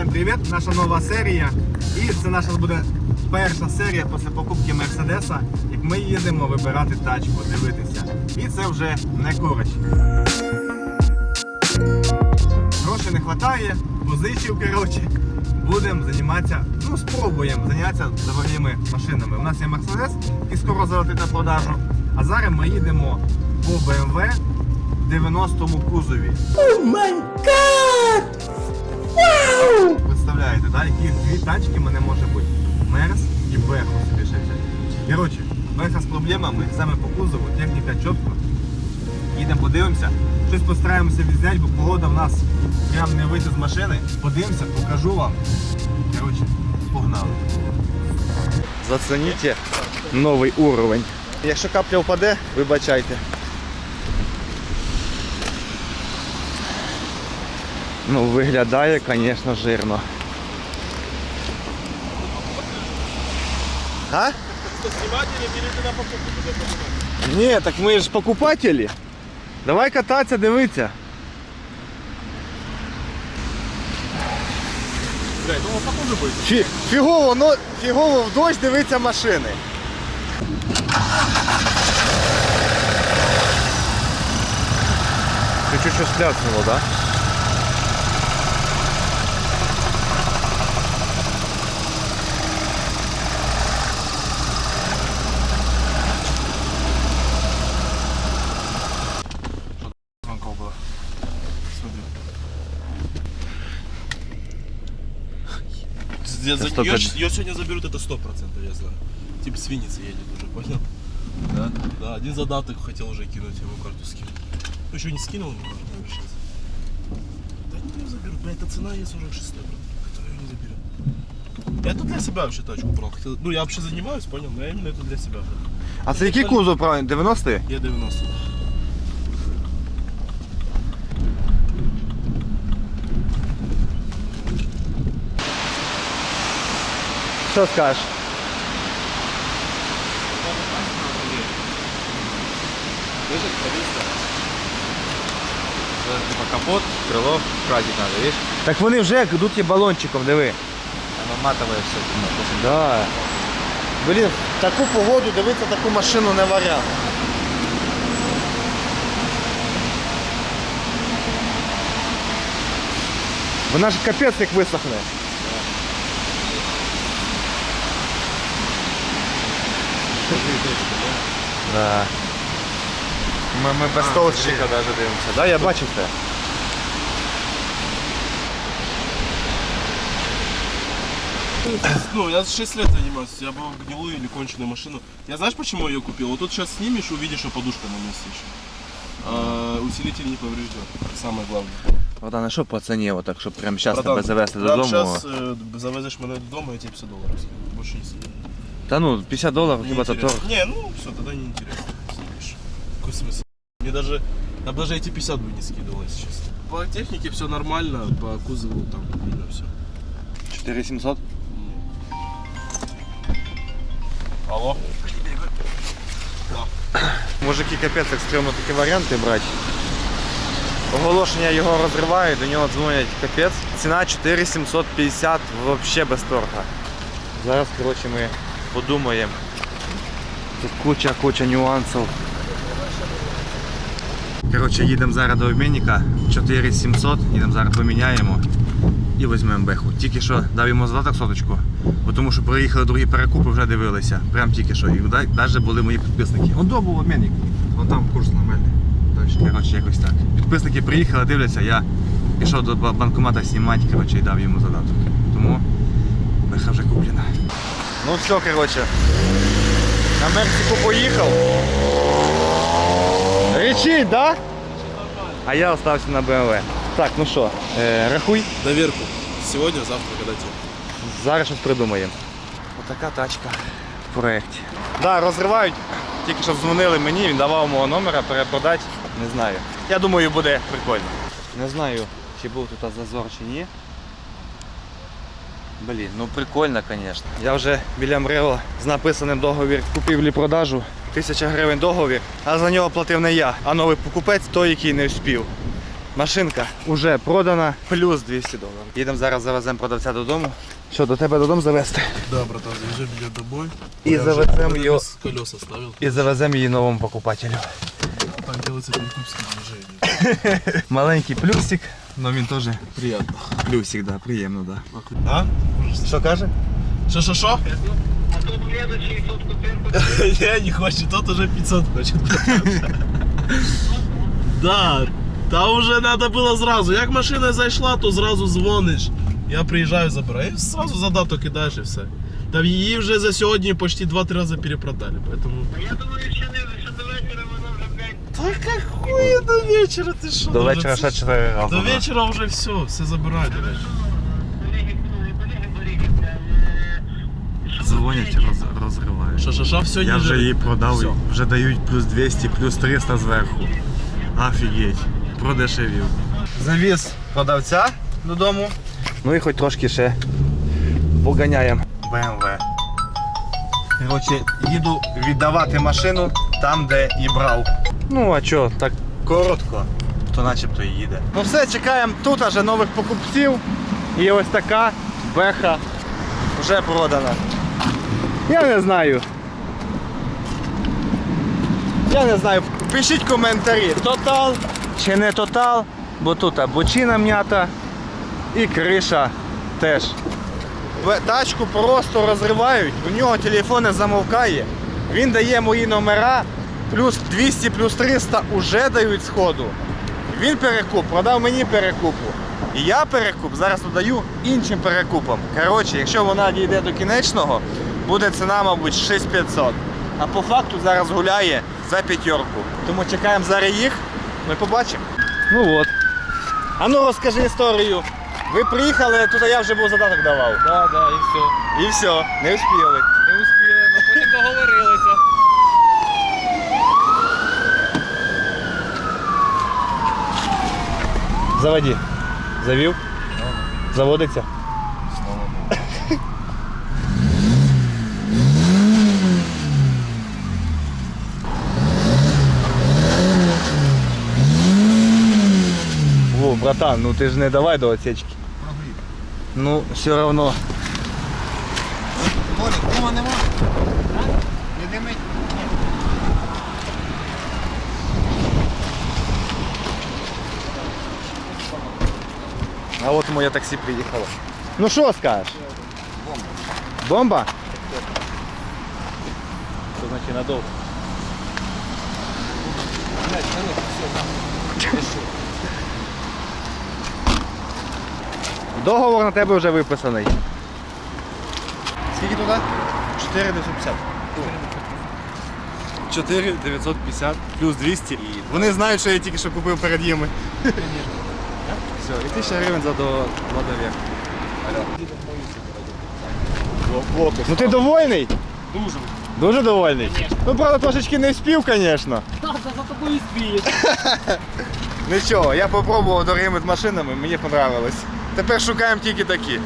всім привіт! Наша нова серія. І це наша буде перша серія після покупки Мерседеса, як ми їдемо вибирати тачку, дивитися. І це вже не коротше. Грошей не вистачає, позичив, коротше. Будемо займатися, ну спробуємо зайнятися дорогими машинами. У нас є Мерседес, який скоро залетить на продажу. А зараз ми їдемо по BMW в 90-му кузові. Представляєте, проблемами, саме по кузову, техніка чітко. Їдемо подивимося. Щось постараємося відзняти, бо погода в нас прям не вийти з машини. Подивимося, покажу вам. Коротше, погнали. Зацініть новий уровень. Якщо капля впаде, вибачайте. Ну, виглядає, звісно, жирно. А? Ні, так ми ж покупателі. Давай кататися, дивитися. Фі, фігово, ну, фігово в дощ дивиться машини. Чуть-чуть щось так? Да? Я, за- столько- её сегодня заберут, это сто процентов, я знаю. Тип с Винницы едет уже, понял? Да? Да, один задаток хотел уже кинуть, ему карту скинуть. Ну, еще не скинул, может наверное, сейчас. Да не ее заберут, бля, эта цена есть уже шестая, брат. Кто ее не заберет? Я это для себя вообще тачку брал. Хотел- Ну, я вообще занимаюсь, понял, но я именно это для себя брал. А це який кузов правильно? 90-й? Я 90. Що скажеш? Типа капот, крыло, прадик надо, видишь? Так вони вже йдуть балончиком, диви. Оно матовое все. Да. Блін, в таку погоду дивитися таку машину не варіант. Вона ж капець як висохне. Да. Мы, мы без толщика даже дивимося. Да, я бачив це. Ну, я 6 лет занимаюсь, я был гнилую или конченую машину. Я знаешь, почему ее купил? Вот тут сейчас снимешь, увидишь, что подушка на месте еще. А, усилитель не поврежден, самое главное. Богдан, а що по ціні, отак, щоб прямо зараз тебе завести прямо додому? Сейчас э, завезешь меня дома, я тебе 50 долларов скину. Больше не скину. Та ну, 50 доларів хіба то торг. Не, ну все, тогда не интересно. Сидишь. Какой смысл? Мне даже, я бы даже эти 50 бы не скидывал, если честно. По технике все нормально, по кузову там видно все. 4700? Алло? Мужики капець як стрімно такі варіанти брати. Оголошення його розривають, до нього дзвонять капець. Ціна 4750 взагалі без торга. Зараз коротше, ми Подумаємо. Тут куча, куча нюансів. Коротше, їдемо зараз до обмінника 4700, їдемо зараз поміняємо і візьмемо беху. Тільки що дав йому задаток соточку, бо тому що приїхали другі перекупи, вже дивилися. Прям тільки що. І навіть були мої підписники. Он був обмінник. Вон там курс нормальний. Точно. Коротше, якось так. Підписники приїхали, дивляться, я пішов до банкомата знімати, коротше, і дав йому задаток. Тому беха вже куплена. Ну все, коротше. На Мексику поїхав. Речить, да? А я остався на БМВ. Так, ну що, е, рахуй. Наверху. Сегодня, завтра, когда тебе. Зараз щось придумаємо. Отака тачка в проєкті. Так, да, розривають. Тільки що дзвонили мені, він давав мого номера перепродати. Не знаю. Я думаю, буде прикольно. Не знаю, чи був тут зазор чи ні. Блін, ну прикольно, звісно. Я вже біля Мрео з написаним договір купівлі-продажу. Тисяча гривень договір, а за нього платив не я, а новий покупець той, який не вспів. Машинка вже продана, плюс 200 доларів. Їдемо зараз завеземо продавця додому. Що, до тебе додому завезти? Да, братан, завяжи меня домой. И Я уже завезем вот её. с колес. І завеземо її новому покупателю. Там делается перекупские движения. Маленький плюсик, але він теж Приятно. плюсик, да, приємно, да. А? Що каже? Шо-шо-шо? Я не хочу, тот уже 500 хочет. Да, та вже треба було зразу. Як машина зайшла, то зразу дзвониш. Я приїжджаю, забираю. І зразу за дату кидаєш і все. Та її вже за сьогодні почти 2-3 рази перепродали, поэтому... Я думаю, що не що до вечора воно вже, блядь, Та какое до вечора, ти що? До вечора ще 4 рази. До да. вечора вже все, все забирають до вечора. що Дзвонять, ви, роз, розривають. Ша-ша-ша, все Я вже її продав, Все. вже дають плюс 200, плюс 300 зверху. Офігеть, продешевів. Завіз продавця додому. Ну і хоч трошки ще поганяємо BMW. Коротше, їду віддавати машину там, де і брав. Ну а чо, так коротко, то начебто і їде. Ну все, чекаємо тут аж нових покупців. І ось така беха вже продана. Я не знаю. Я не знаю. Пишіть коментарі, тотал чи не тотал, бо тут бочина м'ята і криша теж. Тачку просто розривають, у нього телефон не замовкає. Він дає мої номера, плюс 200, плюс 300 уже дають сходу. Він перекуп, продав мені перекупу. І я перекуп зараз додаю іншим перекупам. Коротше, якщо вона дійде до кінечного, буде ціна, мабуть, 6500. А по факту зараз гуляє за п'ятерку. Тому чекаємо зараз їх, ми побачимо. Ну от. А ну розкажи історію. Ви приїхали, тут я вже був задаток давав. Да, да, і все. І все, не успіли. Заводи. Завів? Заводиться? Во, братан, ну ти ж не давай до отсечки. Ну, все равно. А от моє таксі приїхало. Ну що скажеш? Бомба. Бомба? Що значить надовго? Договор на тебе вже виписаний. Скільки туди? 4950. 4950 плюс 200. Вони знають, що я тільки що купив перед їми. Все, і 1000 гривень за до довірку. Ну ти довольний? Дуже. Дуже довольний? Ну, правда, трошечки не спів, звісно. Так, за тобою спіє. Нічого, я попробував дорогими машинами, мені понравилось. Тепер шукаємо тільки такі.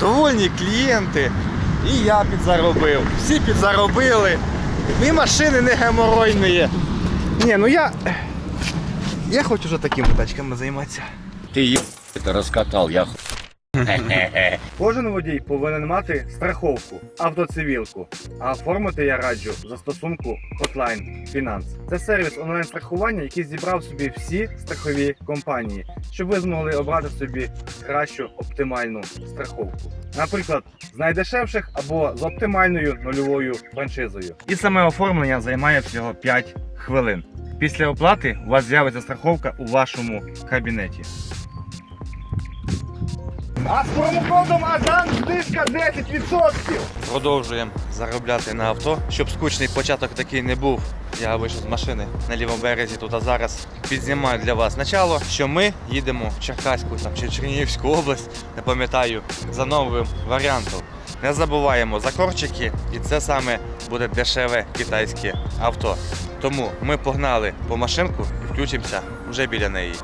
Довольні клієнти. І я підзаробив. Всі підзаробили. І машини не геморойні. Ні, ну я. Я хочу вже такими тачками займатися. Ты е- это раскатал, я Кожен водій повинен мати страховку, автоцивілку. А оформити я раджу в застосунку Hotline Finance. Це сервіс онлайн-страхування, який зібрав собі всі страхові компанії, щоб ви змогли обрати собі кращу оптимальну страховку. Наприклад, з найдешевших або з оптимальною нульовою франшизою. І саме оформлення займає всього 5 хвилин. Після оплати у вас з'явиться страховка у вашому кабінеті. А з промокодом Адан знижка 10%! Продовжуємо заробляти на авто. Щоб скучний початок такий не був, я вийшов з машини на лівому березі тут, а зараз підзнімаю для вас начало, що ми їдемо в Черкаську там, чи Чернігівську область, не пам'ятаю, за новим варіантом. Не забуваємо за корчики, і це саме буде дешеве китайське авто. Тому ми погнали по машинку і включимося вже біля неї.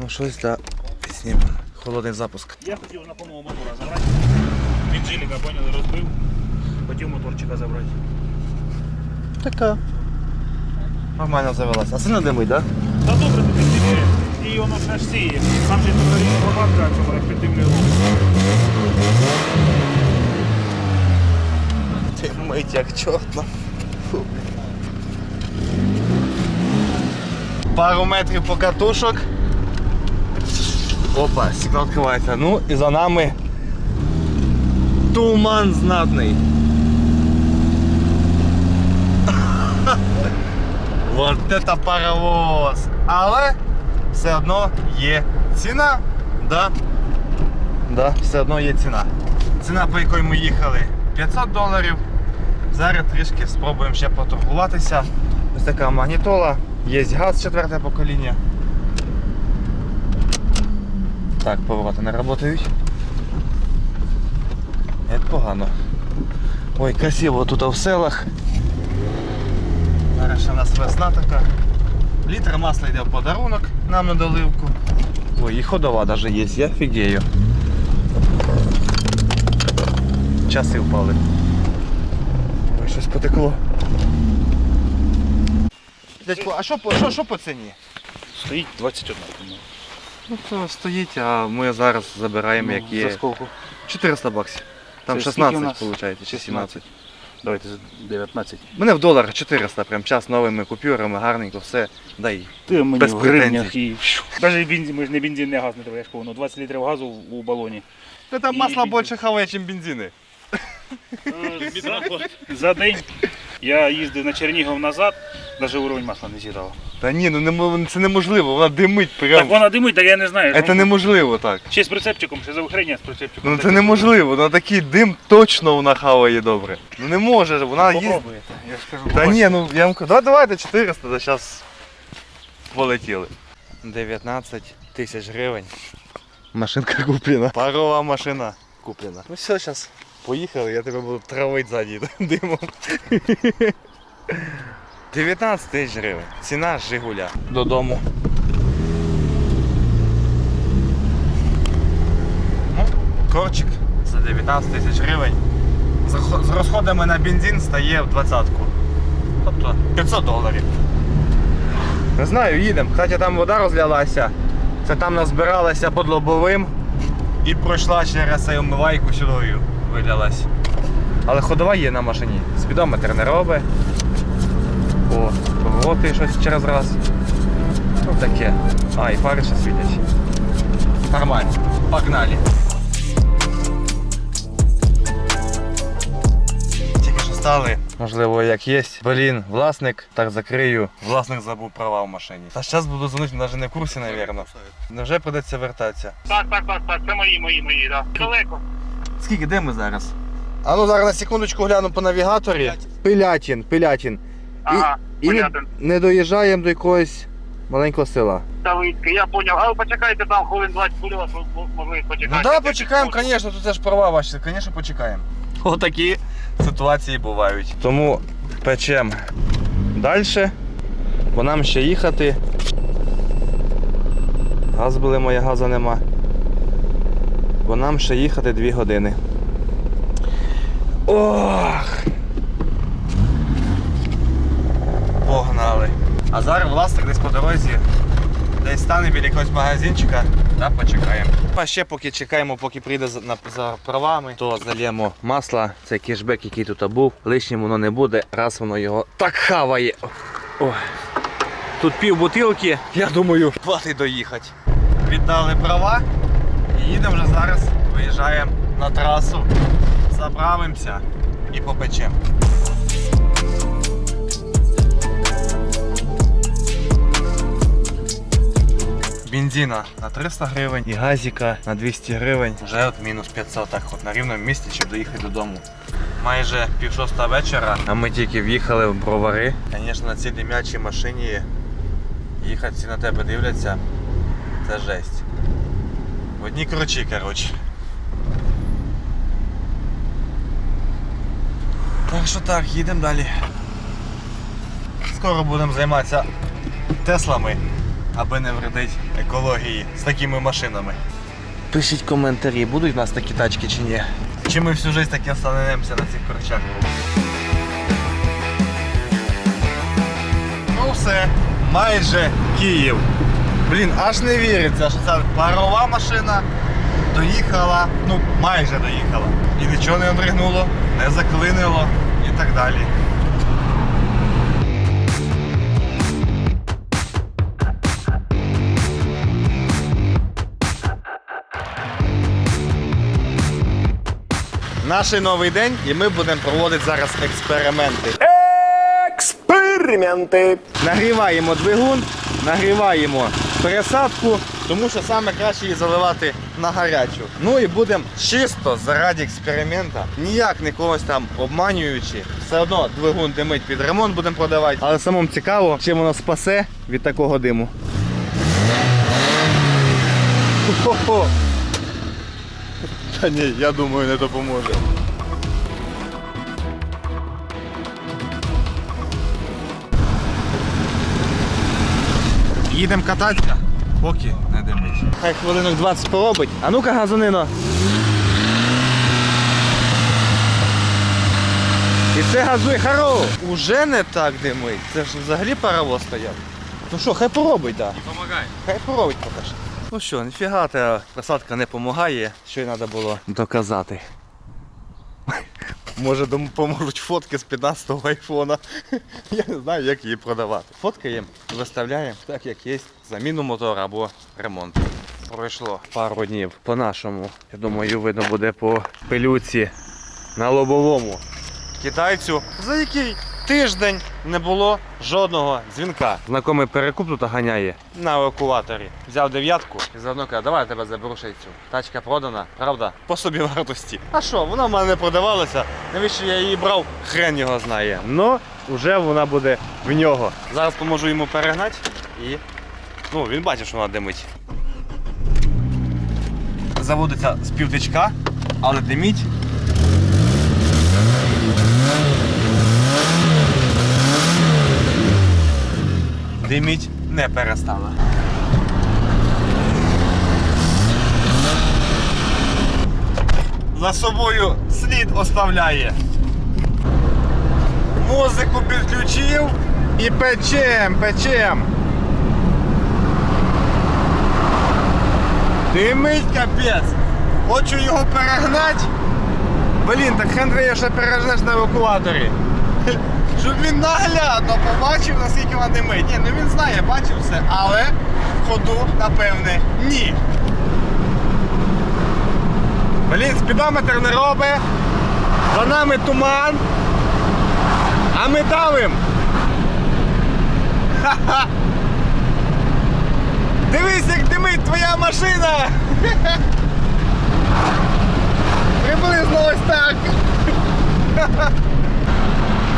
Ну щось да знімемо. Холодний запуск. Я хотів на повного мотора забрати. Він жиліка, поняли, розбив. Хотів моторчика забрати. Така. Нормально завелася. А сильно димить, так? Та добре тобі. І воно ж аж сіє. Там же лопатка, цьому реактивний рух. Ти мить як чорт. Фу. Пару метрів по катушок. Опа, стекло відкривається. Ну і за нами туман знатний. Вот это паровоз! Але все одно є ціна. Да? Да, все одно є ціна. Ціна, по якій ми їхали, 500 доларів. Зараз трішки спробуємо ще поторгуватися. Ось така магнітола, є газ четверте покоління. Так, повороти не працюють. Це погано. Ой, красиво тут в селах. Зараз ще у нас весна така. Літр масла йде в подарунок нам на доливку. Ой, і ходова навіть є, я фігею. Часи впали. Ой, щось потекло. Дядько, а що по, що, що по ціні? Стоїть 21 по-моєму. Ну то стоїть, а ми зараз забираємо як є. За скільки? 400 баксів. Там Це 16 скільки у нас? виходить, чи 17. Давайте за 19. Мене в доларах 400, прям час новими купюрами, гарненько, все. Дай. Ти мені Без в гривнях і... Навіть бензин, ми ж не бензин, не газ не треба, я ж кажу, ну 20 літрів газу у балоні. Та там І масло бензин. більше хаває, ніж бензини. За день я їздив на Чернігов назад, навіть уровень масла не з'їдав. Та ні, ну немо- це неможливо, вона димить Так вона димить, так я не знаю. Це неможливо так. Ще з прицепчиком, ще за охрення з прицепчиком. Ну це неможливо, на такий дим точно вона хаває добре. Ну не може, вона їсть. Я ж кажу. Та ні, ну я вам кажу, да, давайте 400, да зараз полетіли. 19 тисяч гривень. Машинка куплена. Парова машина куплена. Ну все, зараз поїхали, я тебе буду травити ззаді димом. 19 тисяч гривень. Ціна Жигуля. Додому. Ну, корчик за 19 тисяч гривень. З розходами на бензин стає в двадцятку. Тобто 500 доларів. Не знаю, їдемо. Кстати, там вода розлялася. Це там назбиралася під лобовим і пройшла через цей омивайку сюди вилялась. Але ходова є на машині. Спідометр не робить. О, повороти щось через раз. Ну таке. А, і фари ще світять. Нормально. Погнали. Тільки що стали. Можливо, як є. Блін, власник, так закрию. Власник забув права в машині. Та зараз буду дзвонити, навіть не в курсі, напевно. Невже придеться вертатися? Так, так, так, так, це мої, мої, мої, так. Далеко. Скільки, де ми зараз? А ну зараз на секундочку гляну по навігаторі. Пилятін, Пилятін. Ага, І не, понятно. не доїжджаємо до якогось маленького села. Давидське, я поняв. А ви почекайте там хвилин 20 буде у вас м- можливість почекати. Ну так, да, почекаємо, звісно, тут теж права ваші, звісно, почекаємо. Отакі ситуації бувають. Тому печемо далі, бо нам ще їхати. Газ були моя газу нема. Бо нам ще їхати 2 години. Ох! Погнали. А зараз власник десь по дорозі десь стане біля якогось магазинчика, та почекаємо. А ще поки чекаємо, поки прийде за, за правами, то зальємо масло. Це кешбек, який тут був. Лишнім воно не буде, раз воно його так хаває. Ой. Тут пів бутилки, я думаю, хватить доїхати. Віддали права і їдемо вже зараз. Виїжджаємо на трасу, заправимося і попечемо. Бензина на 300 гривень і газіка на 200 гривень. Вже от мінус 500, так от на рівному місці, щоб доїхати додому. Майже пів шоста вечора, а ми тільки в'їхали в бровари. Звісно, на цій дим'ячій машині їхати всі на тебе дивляться. Це жесть. В одні кручі, коротше. Так що так, їдемо далі. Скоро будемо займатися Теслами. Аби не вредить екології з такими машинами. Пишіть коментарі, будуть в нас такі тачки чи ні. Чи ми всю життя таки останемося на цих корчах. Ну все, майже Київ. Блін, аж не віриться, що ця парова машина доїхала, ну майже доїхала. І нічого не одригнуло, не заклинило і так далі. Наш новий день, і ми будемо проводити зараз експерименти. Експерименти. Нагріваємо двигун, нагріваємо пересадку, тому що саме краще її заливати на гарячу. Ну і будемо чисто заради експеримента, ніяк не когось там обманюючи. Все одно двигун димить під ремонт будемо продавати. Але самому цікаво, чим воно спасе від такого диму. Хо-хо. Та ні, я думаю, не допоможе. Їдемо кататися, поки не димить. Хай хвилинок 20 поробить. А ну-ка, газанино. І це газує харо. Уже не так димить. Це ж взагалі паровоз стояв. Ну що, хай поробить, так. Да. Помагай. Хай поробить поки що. Ну що, ніфіга та просадка не допомагає, що й треба було доказати. Може допоможуть фотки з 15-го айфона. Я не знаю, як її продавати. Фоткаємо, виставляємо так, як є, заміну мотора або ремонт. Пройшло пару днів по-нашому. Я думаю, видно буде по пилюці на лобовому. Китайцю, за який тиждень не було жодного дзвінка. Знайомий перекуп тут ганяє на евакуаторі. Взяв дев'ятку і заодно каже, давай я тебе заберу ще цю. Тачка продана, правда? По собі вартості. А що, вона в мене не продавалася. Навіщо я її брав? Хрен його знає. Ну, вже вона буде в нього. Зараз поможу йому перегнати і. Ну, він бачить, що вона димить. Заводиться з півтичка, але диміть. Диміть не перестала. За собою слід оставляє. Музику підключив і печем, печем. Димить капець. Хочу його перегнати. Блін, так хендри ще пережнеш на евакуаторі. Щоб він наглядно побачив, наскільки вона димить. Ні, ну він знає, бачив все, але в ходу, напевне, ні. Блін, спідометр не робить. За нами туман. А ми давим. Ха-ха. Дивись, як димить твоя машина. Приблизно ось так.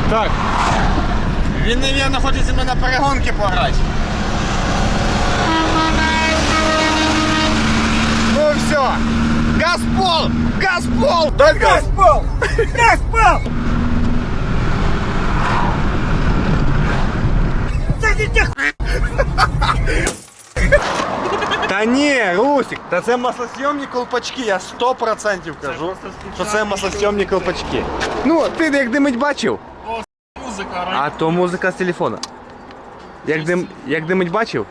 Так. Він, мабуть, хоче зі мною на перегонки пограти. Ну все. Газпол! Газпол! Дай Газпол! Газпол! Та ні, Русик, та це маслосйомні колпачки, я 100% кажу, що це маслосйомні колпачки. Ну, ти як димить бачив? Музыка, А то музика з телефона. Як, дим, як димить бачив?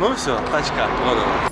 Ну все, тачка продана.